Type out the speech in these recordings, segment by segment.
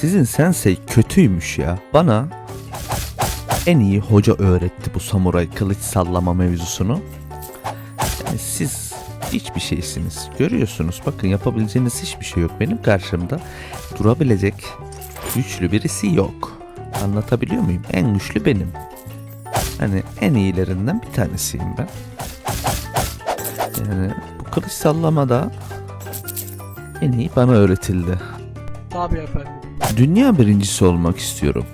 Sizin sensei kötüymüş ya. Bana en iyi hoca öğretti bu samuray kılıç sallama mevzusunu. Yani siz hiçbir şeysiniz. Görüyorsunuz bakın yapabileceğiniz hiçbir şey yok. Benim karşımda durabilecek güçlü birisi yok. Anlatabiliyor muyum? En güçlü benim. Hani en iyilerinden bir tanesiyim ben. Yani bu kılıç sallamada en iyi bana öğretildi. Tabii efendim. Dünya birincisi olmak istiyorum.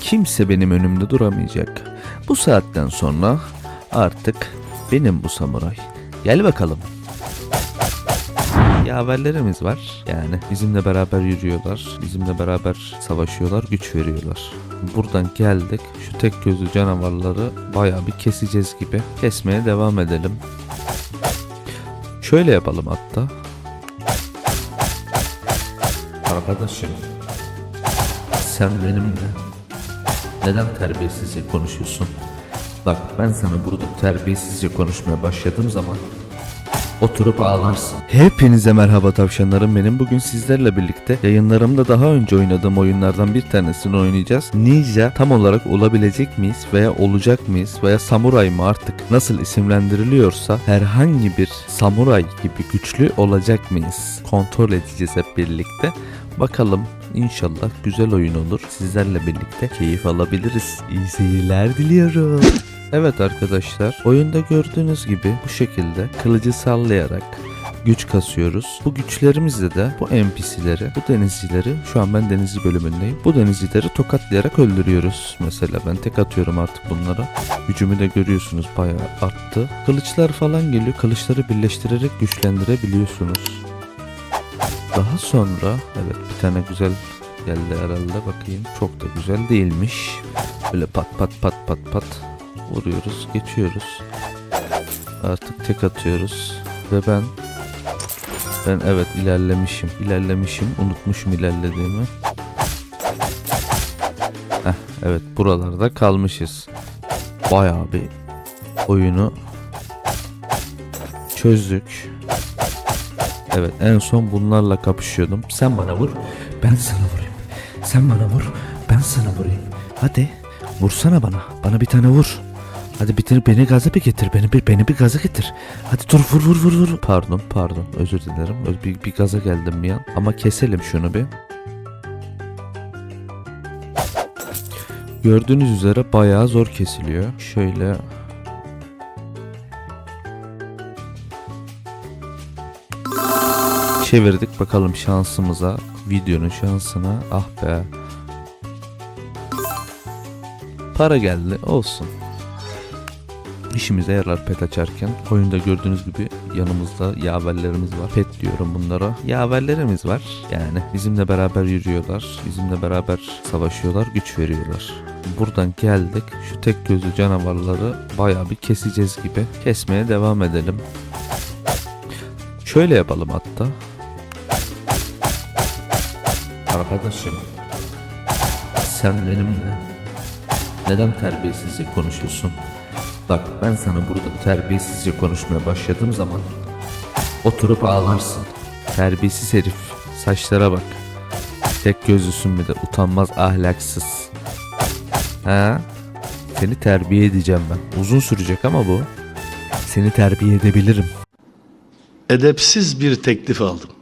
Kimse benim önümde duramayacak. Bu saatten sonra artık benim bu samuray. Gel bakalım. Yaverlerimiz var. Yani bizimle beraber yürüyorlar. Bizimle beraber savaşıyorlar, güç veriyorlar. Buradan geldik. Şu tek gözlü canavarları bayağı bir keseceğiz gibi. Kesmeye devam edelim. Şöyle yapalım hatta. Arkadaşım sen benimle neden terbiyesizce konuşuyorsun? Bak ben sana burada terbiyesizce konuşmaya başladığım zaman oturup ağlarsın. Hepinize merhaba tavşanlarım benim. Bugün sizlerle birlikte yayınlarımda daha önce oynadığım oyunlardan bir tanesini oynayacağız. Ninja tam olarak olabilecek miyiz veya olacak mıyız veya samuray mı artık nasıl isimlendiriliyorsa herhangi bir samuray gibi güçlü olacak mıyız? Kontrol edeceğiz hep birlikte. Bakalım İnşallah güzel oyun olur. Sizlerle birlikte keyif alabiliriz. İyi seyirler diliyorum. Evet arkadaşlar, oyunda gördüğünüz gibi bu şekilde kılıcı sallayarak güç kasıyoruz. Bu güçlerimizle de bu NPC'leri, bu denizcileri, şu an ben denizci bölümündeyim. Bu denizcileri tokatlayarak öldürüyoruz. Mesela ben tek atıyorum artık bunlara. Gücümü de görüyorsunuz bayağı arttı. Kılıçlar falan geliyor. Kılıçları birleştirerek güçlendirebiliyorsunuz. Daha sonra evet bir tane güzel geldi herhalde bakayım. Çok da güzel değilmiş. Böyle pat pat pat pat pat vuruyoruz geçiyoruz. Artık tek atıyoruz. Ve ben ben evet ilerlemişim. ilerlemişim. Unutmuşum ilerlediğimi. Heh, evet buralarda kalmışız. Bayağı bir oyunu çözdük. Evet en son bunlarla kapışıyordum. Sen bana vur, ben sana vurayım. Sen bana vur, ben sana vurayım. Hadi vursana bana. Bana bir tane vur. Hadi bitir beni gaza bir getir. Beni bir beni bir gaza getir. Hadi dur vur vur vur vur. Pardon pardon özür dilerim. Bir, bir gaza geldim bir an. Ama keselim şunu bir. Gördüğünüz üzere bayağı zor kesiliyor. Şöyle çevirdik bakalım şansımıza. Videonun şansına. Ah be. Para geldi olsun. İşimize yarar pet açarken. Oyunda gördüğünüz gibi yanımızda yaverlerimiz var. Pet diyorum bunlara. Yaverlerimiz var. Yani bizimle beraber yürüyorlar. Bizimle beraber savaşıyorlar. Güç veriyorlar. Buradan geldik. Şu tek gözlü canavarları bayağı bir keseceğiz gibi. Kesmeye devam edelim. Şöyle yapalım hatta. Arkadaşım sen benimle neden terbiyesizce konuşuyorsun? Bak ben sana burada terbiyesizce konuşmaya başladığım zaman oturup ağlarsın. Terbiyesiz herif. Saçlara bak. Tek gözlüsün bir de utanmaz ahlaksız. Ha? Seni terbiye edeceğim ben. Uzun sürecek ama bu. Seni terbiye edebilirim. edepsiz bir teklif aldım.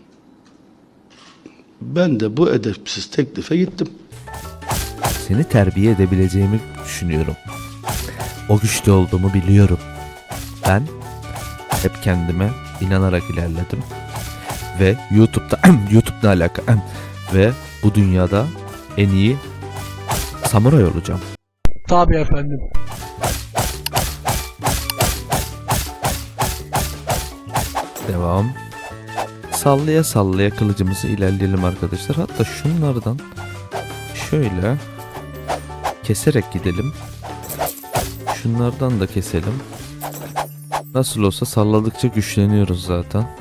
Ben de bu edepsiz teklife gittim. Seni terbiye edebileceğimi düşünüyorum. O güçte olduğumu biliyorum. Ben hep kendime inanarak ilerledim. Ve YouTube'da YouTube ne alaka ve bu dünyada en iyi samuray olacağım. Tabii efendim. Devam. Sallaya sallaya kılıcımızı ilerleyelim arkadaşlar. Hatta şunlardan şöyle keserek gidelim. Şunlardan da keselim. Nasıl olsa salladıkça güçleniyoruz zaten.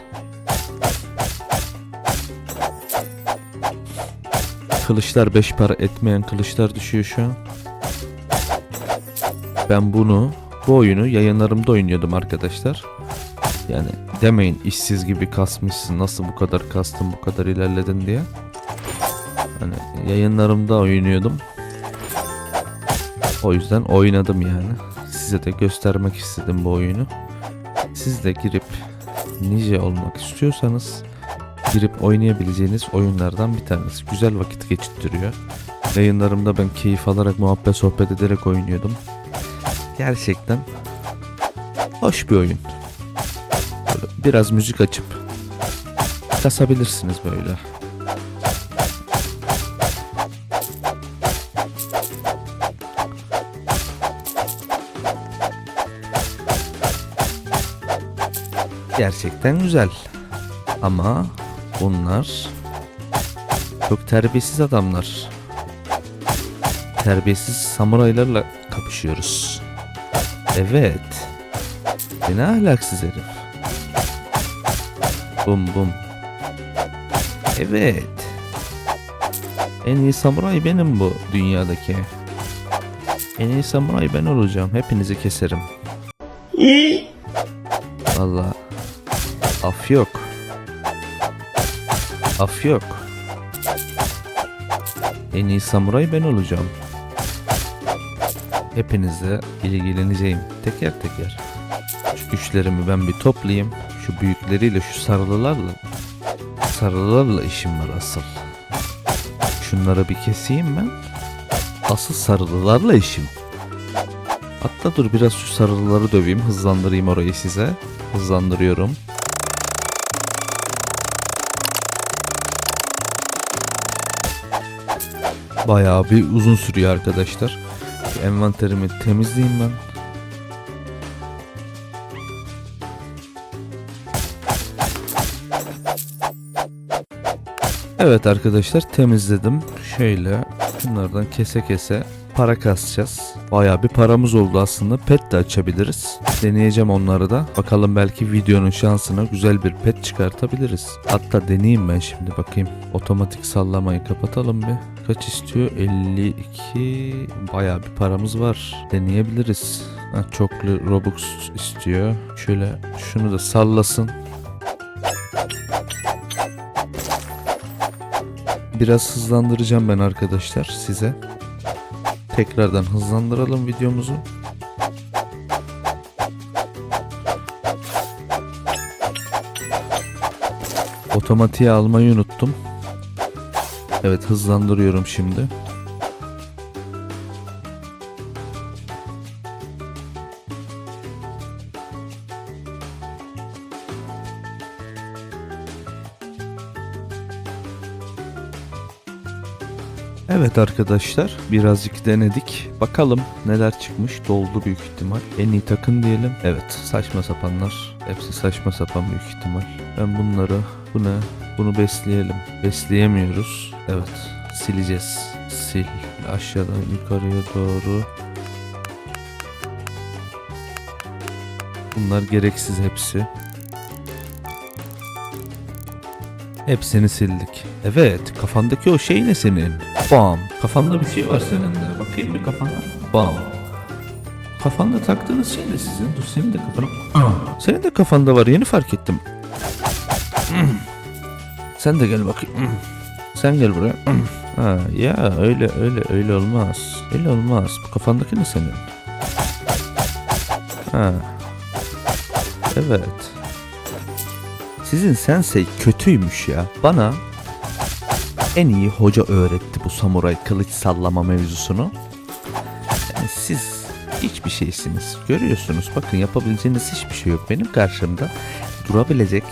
Kılıçlar 5 para etmeyen kılıçlar düşüyor şu an. Ben bunu bu oyunu yayınlarımda oynuyordum arkadaşlar. Yani demeyin işsiz gibi kasmışsın nasıl bu kadar kastın bu kadar ilerledin diye. Hani yayınlarımda oynuyordum. O yüzden oynadım yani. Size de göstermek istedim bu oyunu. Siz de girip ninja olmak istiyorsanız girip oynayabileceğiniz oyunlardan bir tanesi. Güzel vakit geçirtiyor. Yayınlarımda ben keyif alarak muhabbet sohbet ederek oynuyordum. Gerçekten hoş bir oyun. Biraz müzik açıp kasabilirsiniz böyle. Gerçekten güzel. Ama bunlar çok terbiyesiz adamlar. Terbiyesiz samuraylarla kapışıyoruz. Evet. Ne ahlaksız herif. Bum bum. Evet. En iyi samuray benim bu dünyadaki. En iyi samuray ben olacağım. Hepinizi keserim. Valla. Af yok. Af yok. En iyi samuray ben olacağım. Hepinizle ilgileneceğim. Teker teker. Şu güçlerimi ben bir toplayayım. Şu büyükleriyle şu sarılılarla. Sarılılarla işim var asıl. Şunları bir keseyim ben. Asıl sarılılarla işim. Hatta dur biraz şu sarılıları döveyim. Hızlandırayım orayı size. Hızlandırıyorum. Bayağı bir uzun sürüyor arkadaşlar. Envanterimi temizleyeyim ben. Evet arkadaşlar temizledim. Şöyle bunlardan kese kese para kasacağız. Bayağı bir paramız oldu aslında. Pet de açabiliriz. Deneyeceğim onları da. Bakalım belki videonun şansına güzel bir pet çıkartabiliriz. Hatta deneyeyim ben şimdi bakayım. Otomatik sallamayı kapatalım bir. Kaç istiyor? 52. Bayağı bir paramız var. Deneyebiliriz. Çoklu Robux istiyor. Şöyle şunu da sallasın. Biraz hızlandıracağım ben arkadaşlar size. Tekrardan hızlandıralım videomuzu. Otomatiğe almayı unuttum. Evet hızlandırıyorum şimdi. Evet arkadaşlar birazcık denedik. Bakalım neler çıkmış. Doldu büyük ihtimal. En iyi takın diyelim. Evet saçma sapanlar. Hepsi saçma sapan büyük ihtimal. Ben bunları bu ne? Bunu besleyelim. Besleyemiyoruz. Evet sileceğiz. Sil. Aşağıdan yukarıya doğru. Bunlar gereksiz hepsi. Hepsini sildik. Evet, kafandaki o şey ne senin? Bam. Kafanda bir şey var senin de. Bakayım bir kafana. Bam. Kafanda taktığınız şey ne sizin? Dur senin de kafana. Ah, Senin de kafanda var yeni fark ettim. Sen de gel bakayım. Sen gel buraya. Ha, ya öyle öyle öyle olmaz. Öyle olmaz. Bu kafandaki ne senin? Ha. Evet. Sizin sensei kötüymüş ya. Bana en iyi hoca öğretti bu samuray kılıç sallama mevzusunu. Yani siz hiçbir şeysiniz. Görüyorsunuz bakın yapabileceğiniz hiçbir şey yok. Benim karşımda durabilecek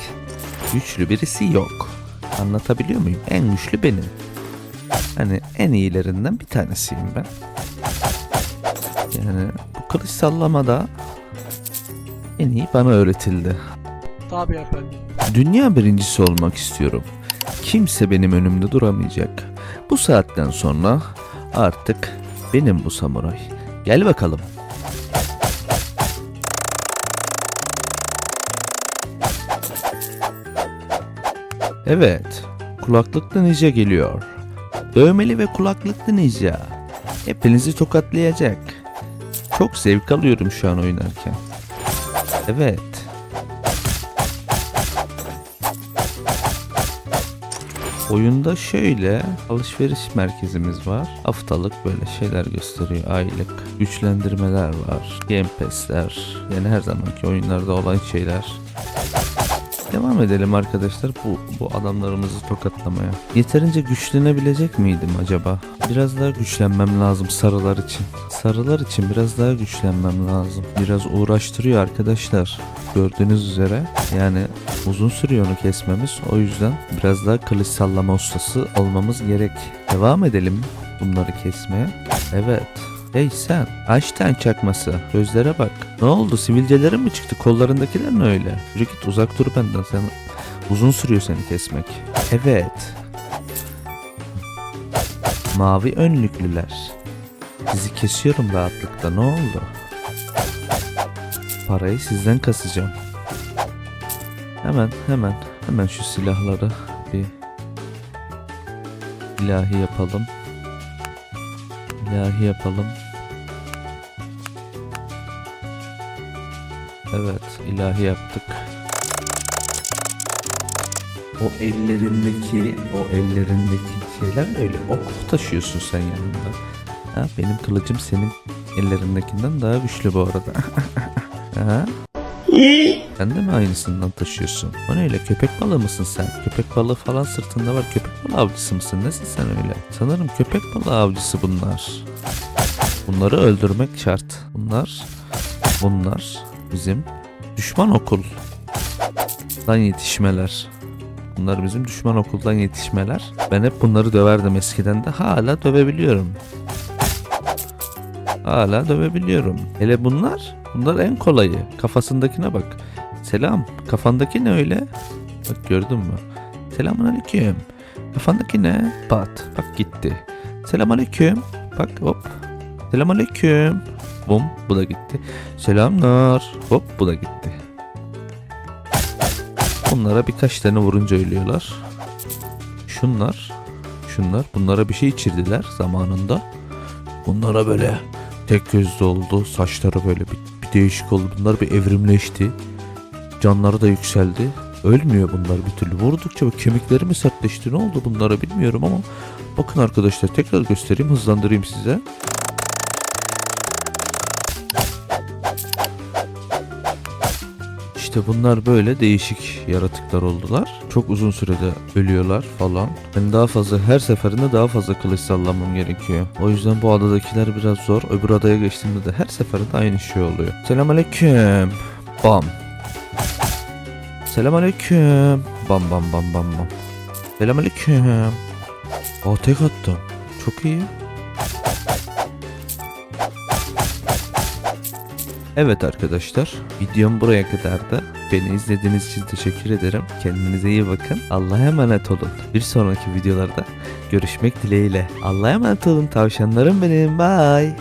güçlü birisi yok. Anlatabiliyor muyum? En güçlü benim. Hani en iyilerinden bir tanesiyim ben. Yani bu kılıç sallamada en iyi bana öğretildi. Tabii efendim. Dünya birincisi olmak istiyorum. Kimse benim önümde duramayacak. Bu saatten sonra artık benim bu samuray. Gel bakalım. Evet, kulaklıklı ninja geliyor. Dövmeli ve kulaklıklı ninja. Hepinizi tokatlayacak. Çok zevk alıyorum şu an oynarken. Evet. Oyunda şöyle alışveriş merkezimiz var. Haftalık böyle şeyler gösteriyor. Aylık güçlendirmeler var. Game Pass'ler. Yani her zamanki oyunlarda olan şeyler. Devam edelim arkadaşlar bu, bu adamlarımızı tokatlamaya. Yeterince güçlenebilecek miydim acaba? Biraz daha güçlenmem lazım sarılar için. Sarılar için biraz daha güçlenmem lazım. Biraz uğraştırıyor arkadaşlar. Gördüğünüz üzere yani uzun sürüyor onu kesmemiz. O yüzden biraz daha kılıç sallama ustası olmamız gerek. Devam edelim bunları kesmeye. Evet. Hey sen, Einstein çakması. Gözlere bak. Ne oldu? Sivilcelerin mi çıktı? Kollarındakiler ne öyle? Yürü git uzak dur benden. Sen uzun sürüyor seni kesmek. Evet. Mavi önlüklüler. Sizi kesiyorum rahatlıkla. Ne oldu? Parayı sizden kasacağım. Hemen hemen hemen şu silahları bir ilahi yapalım. İlahi yapalım. Evet, ilahi yaptık. O ellerindeki, o ellerindeki şeyler öyle. Ok taşıyorsun sen yanında. Ha, benim kılıcım senin ellerindekinden daha güçlü bu arada. ha? Sen de mi aynısından taşıyorsun? O ne öyle köpek balığı mısın sen? Köpek balığı falan sırtında var. Köpek balığı avcısı mısın? Nesin sen öyle? Sanırım köpek balığı avcısı bunlar. Bunları öldürmek şart. Bunlar, bunlar bizim düşman okul. Dan yetişmeler. Bunlar bizim düşman okuldan yetişmeler. Ben hep bunları döverdim eskiden de hala dövebiliyorum. Hala dövebiliyorum. Hele bunlar, bunlar en kolayı. Kafasındakine bak. Selam, kafandaki ne öyle? Bak gördün mü? Selamun aleyküm. Kafandaki ne? Pat, bak gitti. Selam aleyküm. Bak hop. Selam aleyküm. Bum, bu da gitti. Selamlar. Hop, bu da gitti. Bunlara birkaç tane vurunca ölüyorlar. Şunlar, şunlar bunlara bir şey içirdiler zamanında. Bunlara böyle tek gözlü oldu. Saçları böyle bir değişik oldu. Bunlar bir evrimleşti. Canları da yükseldi. Ölmüyor bunlar bir türlü. Vurdukça böyle kemikleri mi sertleşti ne oldu bunlara bilmiyorum ama bakın arkadaşlar tekrar göstereyim hızlandırayım size. İşte bunlar böyle değişik yaratıklar oldular. Çok uzun sürede ölüyorlar falan. Ben daha fazla her seferinde daha fazla kılıç sallamam gerekiyor. O yüzden bu adadakiler biraz zor. Öbür adaya geçtiğimde de her seferinde aynı şey oluyor. Selamünaleyküm. Bam. Selamünaleyküm. Bam bam bam bam bam. Selamünaleyküm. Aa tek attım. Çok iyi. Evet arkadaşlar, videom buraya kadardı. Beni izlediğiniz için teşekkür ederim. Kendinize iyi bakın. Allah'a emanet olun. Bir sonraki videolarda görüşmek dileğiyle. Allah'a emanet olun tavşanlarım benim. Bye.